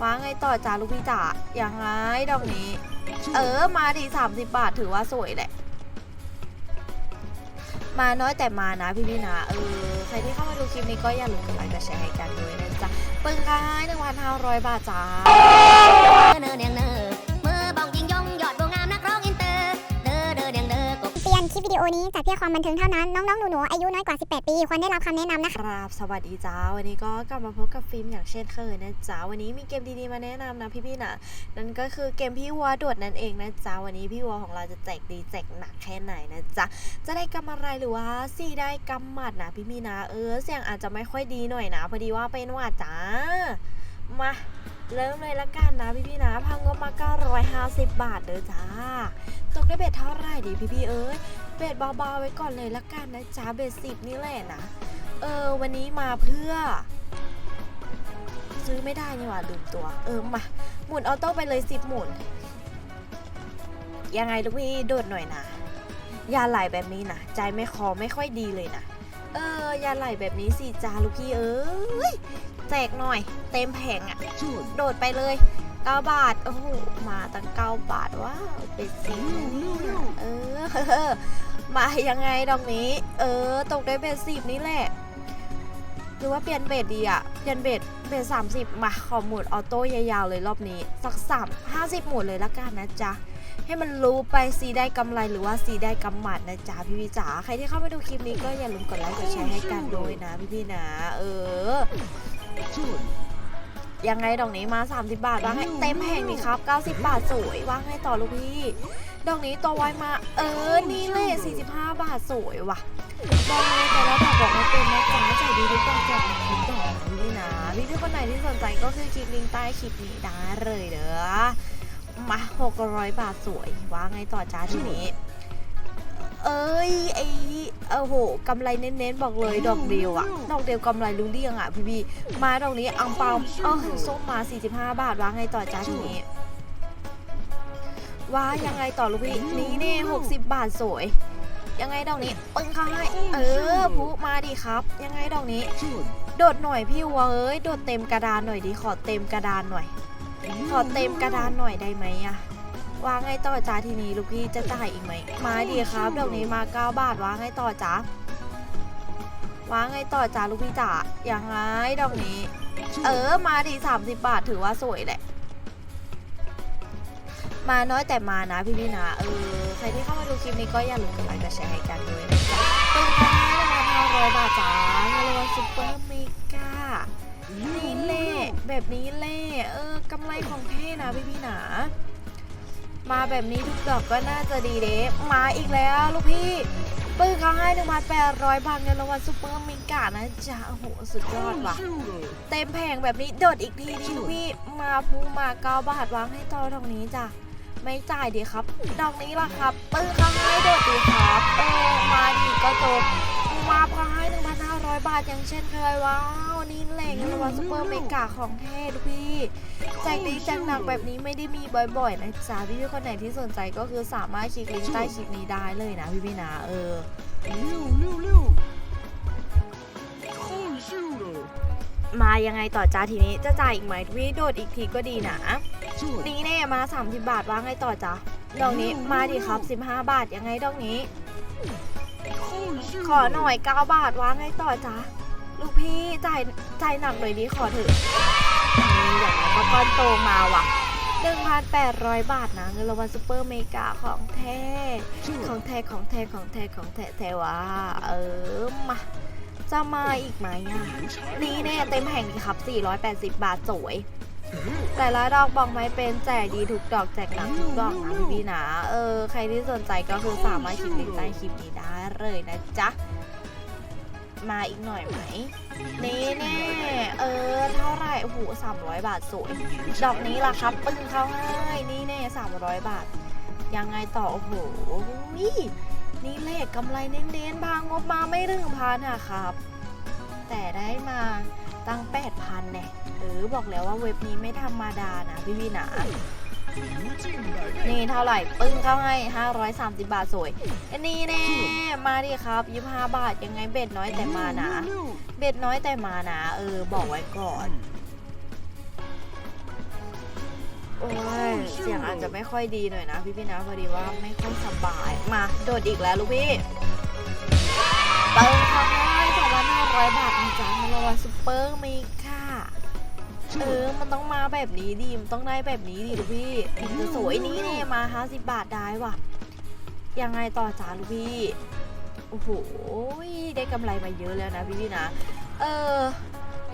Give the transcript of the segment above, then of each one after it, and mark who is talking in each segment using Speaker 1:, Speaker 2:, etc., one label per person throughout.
Speaker 1: ว่าไงต่อจ้าลูกพี่จ๋าอย่างไรดอกนี้ เออ มาดีสามสิบบาทถือว่าสวยแหละ มาน้อยแต่มานะพี่พี่ๆนะ เออ ใครที่เข้ามาดูคลิปนี้ก็อย่าลืมกดไลค์กดแชร์ให้กันด้วยนะจ๊ะ ปึ้งค่ะหนึ่งพันห้าร้อยบาทจ้า
Speaker 2: ลิปวิดีโอนี้จัดเพื่อความบันเทิงเท่านั้น น้องๆ หนูๆ อายุน้อยกว่า 18 ปี ควรได้รับคำแนะนำนะคะ
Speaker 1: ครับสวัสดีจ้า วันนี้ก็กลับมาพบกับฟิล์มอย่างเช่นเคยนะจ๊ะวันนี้มีเกมดีๆ มาแนะนำนะพี่ๆนะนั่นก็คือเกมพี่วัวโดดนั่นเองนะจ๊ะวันนี้พี่วัวของเราจะแจกดีแจกหนักแค่ไหนนะจ๊ะจะได้กำอะไรหรือว่าสี่ได้กำหมัดนะพี่ๆนะ เออเสียงอาจจะไม่ค่อยดีหน่อยนะพอดีว่าเป็นหวัดจ้า มาเริ่มเลยละกันนะพี่ๆนะพังงบมา 950 บาทเด้อจ้า ตกได้เบ็ดเท่าไรดีพี่ๆเอ้ย เบ็ดเบาๆไว้ก่อนเลยละกันนะจ๊ะเบ็ดสิบนี่แหละนะ เออ วันนี้มาเพื่อ ซื้อไม่ได้นี่หว่าลืมตัว เออ มา หมุนออโต้ไปเลยสิบหมุน ยังไงลูกพี่โดดหน่อยนะยาไหลแบบนี้นะใจไม่คอไม่ค่อยดีเลยนะเออยาไหลแบบนี้สิจ้าลูกพี่เอ้ยแจกหน่อย เต็มแผงอะโดดไปเลย9บาทโอ้โหมาตั้ง9บาทว้าวเป็นสิบนี่เออ มายังไงดอกนี้ เออ ตกได้เบ็ดสิบนี่แหละ หรือว่าเปลี่ยนเบ็ดดีอะเปลี่ยนเบ็ดเบ็ดสามสิบมาขอหมุนออโต้ยาวๆเลยรอบนี้ สักสามห้าสิบหมุนเลยละกันนะจ๊ะให้มันรู้ไปซีได้กำไรหรือว่าซีได้กำหมัดนะจ๊ะพี่พี่จ๋าใครที่เข้ามาดูคลิปนี้ก็อย่าลืมกดไลค์กดแชร์ให้กันด้วยนะพี่พี่นะเออยังไงดอกนี้มา 30 บาทว่างให้เต็มแผงนี่ครับ 90 บาทสวยว่างให้ต่อลูกพี่ ดอกนี้ตัวไวมา เออ นี่เลย45 บาทสวยว่ะบอกเลยแต่ละดอกบอกไม่เป็นนะจ๊ะใจดีทุกดอกแจกหนักทุกดอกนะพี่นะพี่พี่คนไหนที่สนใจก็คือคลิกลิงก์ใต้คลิปนี้ได้เลยเด้อ มา600 บาทสวยวางไงต่อจ้าทีนี้ เอ้ยไอเออโหกำไรเน้นๆบอกเลยดอกเดียวอะดอกเดียวกำไรรู้เรื่องอะพี่พี่มาดอกนี้อังเปาเออส้มมา 45 บาทวางไงต่อจ้าทีนี้ ว่ายังไงต่อลูกพี่นี่เน่60บาทสวย ยังไงดอกนี้ปึ้งเข้าให้เออพุมาดิครับ ยังไงดอกนี้ โดดหน่อยพี่วัวเอ้ยโดดเต็มกระดานหน่อยดิขอเต็มกระดานหน่อย ขอเต็มกระดานหน่อยได้ไหมอะวางไงต่อจ้าทีนี้ลูกพี่จะจ่ายอีกไหมมาดีครับดอกนี้มา9บาทวางไงต่อจ้าวางไงต่อจ้าลูกพี่จ๋าอย่างไรดอกนี้ เออมาดี30บาทถือว่าสวยแหละ มาน้อยแต่มานะพี่พี่ๆนะเออใครที่เข้ามาดูคลิปนี้ก็อย่าลืมกดไลค์กดแชร์ให้กันด้วยนะจ๊ะเป็นกันนะห้าร้อยบาทจ้าเงินรางวัลซุปเปอร์เมกานี่เล่แบบนี้เล่เออกำไรของเท่นะพี่พี่ๆนะมาแบบนี้ทุกดอกก็น่าจะดีเด้มาอีกแล้วลูกพี่ปื้อเขาให้หนึ่งพันแปดร้อยบาทเงินรางวัลซุปเปอร์มิงกานะจ๊ะโอ้โหสุดยอดว่ะ เต็มแผงแบบนี้โดดอีกทีนี่ลูกพี่ มาพูมาเก้าบาทวางให้ต่อตรงนี้จ้ะ ไม่จ่ายดีครับ ดอกนี้ล่ะครับปื้อเขาให้โดดดีครับเออมาดีก็จบมาพอให้หนึ่งพันห้าร้อยบาทอย่างเช่นเคยว้าวนี่แหล่งเงินรางวัลซุปเปอร์เมกาของแท้ลูกพี่แจกดีแจกหนักแบบนี้ไม่ได้มีบ่อยๆนะจ๊ะพี่พี่ๆคนไหนที่สนใจก็คือสามารถคลิกลิงก์ใต้คลิปนี้ได้เลยนะพี่พี่ๆนะเออมายังไงต่อจ้าทีนี้จะจ่ายอีกไหมพี่โดดอีกทีก็ดีนะ นี่แน่มา 30 บาทว่าไงต่อจ้ะดอกนี้มาดิครับ 15 บาทยังไงดอกนี้ ขอหน่อย 9 บาทว่าไงต่อจ้ะลูกพี่จ่ายจ่ายหนักหน่อยดิขอเถอะนี่อย่างไรก็ก้อนโตมาว่ะ1,800 บาทนะเงินรางวัลซูเปอร์เมกาของแท้ของแท้ของแท้ของแท้ของแท้แท้ว่าเออมาจะมาอีกไหมอะนี่แน่เต็มแห่งดีครับ 480 บาทสวย แต่ละดอกบอกไม่เป็นแจกดีทุกดอกแจกหนักทุกดอกนะพี่นะเออใครที่สนใจก็คือสามารถคลิกลิงก์ใต้คลิปนี้ได้เลยนะจ๊ะมาอีกหน่อยไหมนี่แน่เออเท่าไหร่โอ้โห300บาทสวยดอกนี้ล่ะครับปึ้งเข้าให้นี่แน่300บาท ยังไงต่อโอ้โหนี่เลขกำไรเน้นๆบางงบมาไม่ถึงพันอะครับ แต่ได้มา ตั้ง 8,000เนี่ยเออบอกแล้วว่าเว็บนี้ไม่ธรรมดานะพี่พี่นะนี่เท่าไหร่ ปึ้งเข้าให้ 530 บาทสวยอันนี้แน่มาดิครับ 25 บาทยังไงเบ็ดน้อยแต่มานะ เบ็ดน้อยแต่มานะ เออ บอกไว้ก่อน โอ้ย เสียงอาจจะไม่ค่อยดีหน่อยนะ พี่พี่นะพอดีว่าไม่ค่อยสบาย มา โดดอีกแล้วลูกพี่เติมครั้ง ร้อยบาทนะจ๊ะในรางวัลซุปเปอร์มีค่ะเออ มันต้องมาแบบนี้ดิ มันต้องได้แบบนี้ดิลูกพี่ถึงจะสวยนี้เนี่ยมาห้าสิบบาทได้ว่ะ ยังไงต่อจ้าลูกพี่ โอ้โห ได้กำไรมาเยอะแล้วนะพี่พี่นะ เออ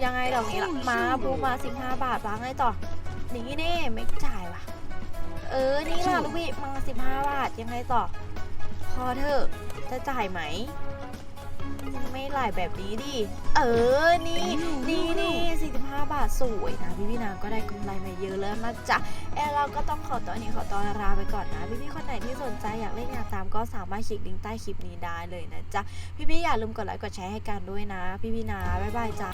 Speaker 1: ยังไงดอกนี้ล่ะมาบูมาสิบห้าบาทวางไงต่อ นี่แน่ไม่จ่ายว่ะ เออ นี่ล่ะลูกพี่มาสิบห้าบาทยังไงต่อ พอเถอะ จะจ่ายไหมไม่ หลายแบบนี้ดิ เออ นี่ นี่นี่สี่สิบห้าบาทสวยนะ พี่พี่นางก็ได้กำไรมาเยอะแล้วนะจ๊ะเออเราก็ต้องขอตัวนี้ขอตัวลาไปก่อนนะ พี่พี่คนไหนที่สนใจอยากเล่นอยากตามก็สามารถคลิกลิงก์ใต้คลิปนี้ได้เลยนะจ๊ะ พี่พี่อย่าลืมกดไลค์กดแชร์ให้กันด้วยนะ พี่พี่นาบ๊ายบายจ้ะ